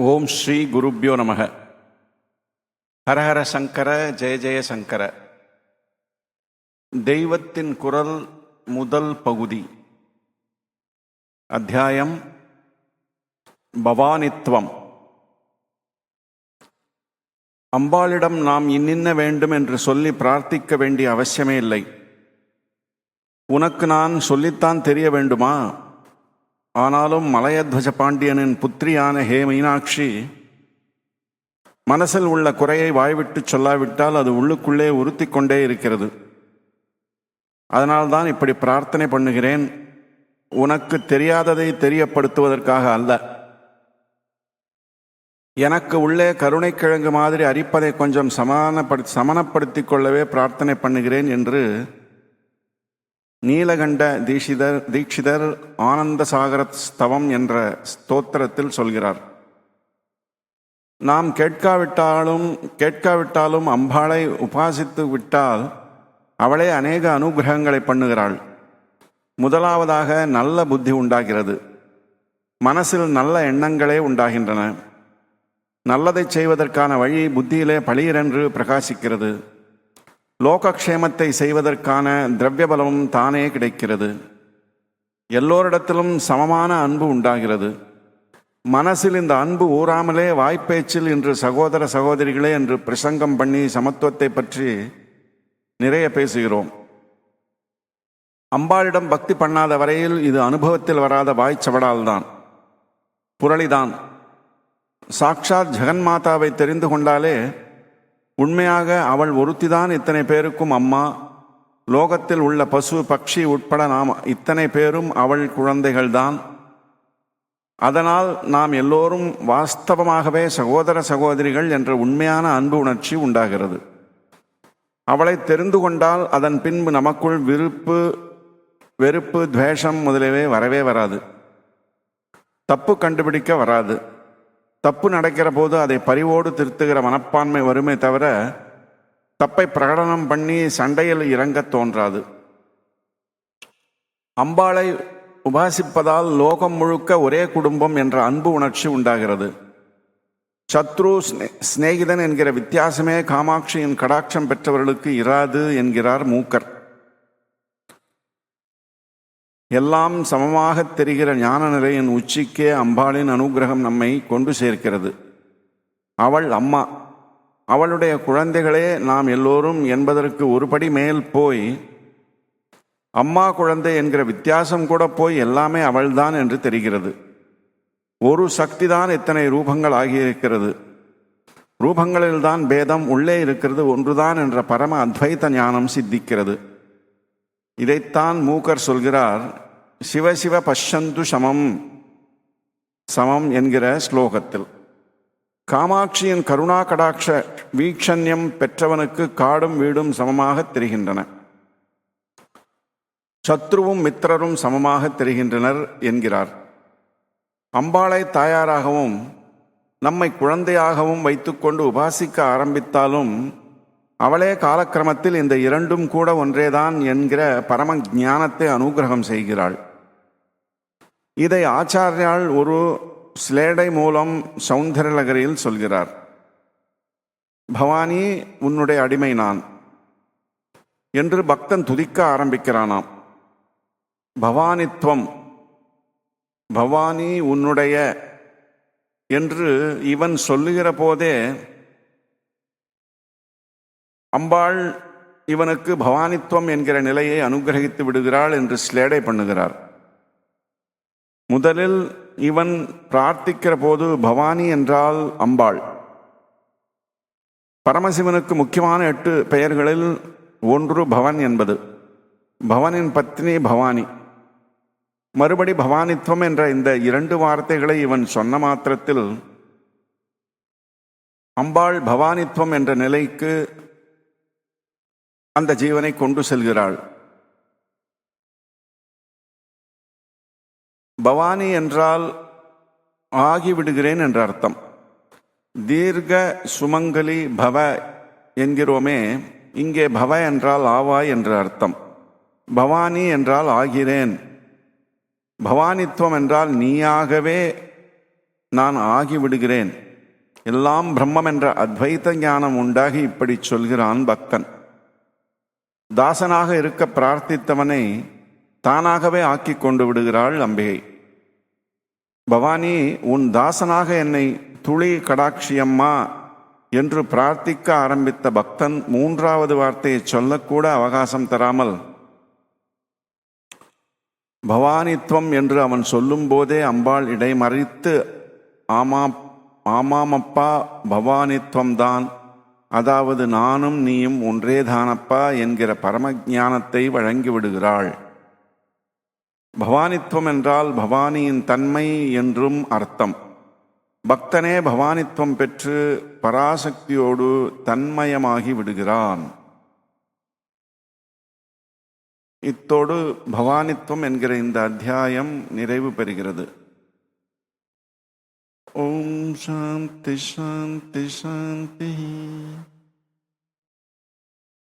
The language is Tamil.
ஓம் ஸ்ரீ குருப்யோ நமக. ஹரஹர சங்கர ஜெய ஜெய சங்கர. தெய்வத்தின் குரல் முதல் பகுதி. அத்தியாயம் பவானித்துவம் அம்பாளிடம் நாம் இன்னின்ன வேண்டும் என்று சொல்லி பிரார்த்திக்க வேண்டிய அவசியமே இல்லை. உனக்கு நான் சொல்லித்தான் தெரிய வேண்டுமா? ஆனாலும் மலையத்வஜ பாண்டியனின் புத்திரியான ஹே மீனாட்சி மனசில் உள்ள குறையை வாய்விட்டு சொல்லாவிட்டால் அது உள்ளுக்குள்ளே உறுத்தி கொண்டே இருக்கிறது. அதனால்தான் இப்படி பிரார்த்தனை பண்ணுகிறேன். உனக்கு தெரியாததை தெரியப்படுத்துவதற்காக அல்ல. எனக்கு உள்ளே கருணைக்கிழங்கு மாதிரி அரிப்பதை கொஞ்சம் சமானப்படுத்தி சமனப்படுத்தி கொள்ளவே பிரார்த்தனை பண்ணுகிறேன் என்று நீலகண்ட தீஷிதர் தீட்சிதர் ஆனந்த சாகர ஸ்தவம் என்ற ஸ்தோத்திரத்தில் சொல்கிறார். நாம் கேட்காவிட்டாலும் கேட்காவிட்டாலும் அம்பாளை உபாசித்து விட்டால் அவளே அநேக அனுகிரகங்களை பண்ணுகிறாள். முதலாவதாக நல்ல புத்தி உண்டாகிறது. மனசில் நல்ல எண்ணங்களே உண்டாகின்றன. நல்லதை செய்வதற்கான வழி புத்தியிலே பளியிரென்று பிரகாசிக்கிறது. லோகக்ஷேமத்தை செய்வதற்கான திரவியபலமும் தானே கிடைக்கிறது. எல்லோரிடத்திலும் சமமான அன்பு உண்டாகிறது. மனசில் இந்த அன்பு ஊறாமலே வாய்ப்பேச்சில் இன்று சகோதர சகோதரிகளே என்று பிரசங்கம் பண்ணி சமத்துவத்தை பற்றி நிறைய பேசுகிறோம். அம்பாளிடம் பக்தி பண்ணாத வரையில் இது அனுபவத்தில் வராத வாய்ச்சவடால்தான். புரளிதான். சாக்ஷாத் ஜெகன்மாதாவை தெரிந்து கொண்டாலே உண்மையாக அவள் ஒருத்திதான் இத்தனை பேருக்கும் அம்மா. லோகத்தில் உள்ள பசு பக்ஷி உட்பட நாம் இத்தனை பேரும் அவள் குழந்தைகள்தான். அதனால் நாம் எல்லோரும் வாஸ்தவமாகவே சகோதர சகோதரிகள் என்ற உண்மையான அன்பு உணர்ச்சி உண்டாகிறது. அவளை தெரிந்து கொண்டால் அதன் பின்பு நமக்குள் விருப்பு வெறுப்பு துவேஷம் முதலியவை வரவே வராது. தப்பு கண்டுபிடிக்க வராது. தப்பு நடக்கிற போது அதை பரிவோடு திருத்துகிற மனப்பான்மை வருமே தவிர தப்பை பிரகடனம் பண்ணி சண்டையில் இறங்கத் தோன்றாது. அம்பாளை உபாசிப்பதால் லோகம் முழுக்க ஒரே குடும்பம் என்ற அன்பு உணர்ச்சி உண்டாகிறது. சத்ரு சிநேகிதன் என்கிற வித்தியாசமே காமாட்சியின் கடாட்சம் பெற்றவர்களுக்கு இராது என்கிறார் மூக்கர். எல்லாம் சமமாக தெரிகிற ஞான நிலையின் உச்சிக்கே அம்பாளின் அனுகிரகம் நம்மை கொண்டு சேர்க்கிறது. அவள் அம்மா. அவளுடைய குழந்தைகளே நாம் எல்லோரும் என்பதற்கு ஒருபடி மேல் போய் அம்மா குழந்தை என்கிற வித்தியாசம் கூட போய் எல்லாமே அவள்தான் என்று தெரிகிறது. ஒரு சக்திதான் இத்தனை ரூபங்கள் ஆகியிருக்கிறது. ரூபங்களில்தான் பேதம் உள்ளே இருக்கிறது ஒன்றுதான் என்ற பரம அத்வைத ஞானம் சித்திக்கிறது. இதைத்தான் மூக்கர் சொல்கிறார் சிவசிவ பஷந்து சமம் சமம் என்கிற ஸ்லோகத்தில். காமாட்சியின் கருணா கடாட்ச வீக்ஷண்யம் பெற்றவனுக்கு காடும் வீடும் சமமாக தெரிகின்றன. சத்ருவும் மித்திரரும் சமமாக தெரிகின்றனர் என்கிறார். அம்பாளை தாயாராகவும் நம்மை குழந்தையாகவும் வைத்துக்கொண்டு உபாசிக்க ஆரம்பித்தாலும் அவளே காலக்கிரமத்தில் இந்த இரண்டும் கூட ஒன்றேதான் என்கிற பரம ஞானத்தை அனுகிரகம் செய்கிறாள். இதை ஆச்சாரியால் ஒரு ஸ்லேடை மூலம் சௌந்தரலகரியில் சொல்கிறார். பவானி உன்னுடைய அடிமை நான் என்று பக்தன் துதிக்க ஆரம்பிக்கிறானாம். பவானித்துவம் பவானி உன்னுடைய என்று இவன் சொல்லுகிற போதே அம்பாள் இவனுக்கு பவானித்துவம் என்கிற நிலையை அனுகிரகித்து விடுகிறாள் என்று ஸ்லேடை பண்ணுகிறார். முதலில் இவன் பிரார்த்திக்கிற போது பவானி என்றால் அம்பாள். பரமசிவனுக்கு முக்கியமான எட்டு பெயர்களில் ஒன்று பவன் என்பது. பவனின் பத்னி பவானி. மறுபடி பவானித்துவம் என்ற இந்த இரண்டு வார்த்தைகளை இவன் சொன்ன மாத்திரத்தில் அம்பாள் பவானித்துவம் என்ற நிலைக்கு அந்த ஜீவனை கொண்டு செல்கிறாள். பவானி என்றால் ஆகிவிடுகிறேன் என்ற அர்த்தம். தீர்க்க சுமங்கலி பவ என்கிறோமே இங்கே பவ என்றால் ஆவாய் என்ற அர்த்தம். பவானி என்றால் ஆகிறேன். பவானித்துவம் என்றால் நீயாகவே நான் ஆகிவிடுகிறேன். எல்லாம் பிரம்மம் என்ற அத்வைத ஞானம் உண்டாகி இப்படி சொல்கிறான் பக்தன். தாசனாக இருக்க பிரார்த்தித்தவனை தானாகவே ஆக்கி கொண்டு விடுகிறாள் அம்பிகை. பவானி உன் தாசனாக என்னை துளி கடாட்சியம்மா என்று பிரார்த்திக்க ஆரம்பித்த பக்தன் மூன்றாவது வார்த்தையை சொல்லக்கூட அவகாசம் தராமல் பவானித்வம் என்று அவன் சொல்லும்போதே அம்பாள் இடைமறித்து ஆமா ஆமாமப்பா பவானித்வம்தான் அதாவது நானும் நீயும் ஒன்றேதானப்பா என்கிற பரம ஞானத்தை வழங்கிவிடுகிறாள். பவானித்துவம் என்றால் பவானியின் தன்மை என்றும் அர்த்தம். பக்தனே பவானித்துவம் பெற்று பராசக்தியோடு தன்மயமாகி விடுகிறான். இத்தோடு பவானித்துவம் என்கிற இந்த அத்தியாயம் நிறைவு பெறுகிறது. शांति शांति शांति।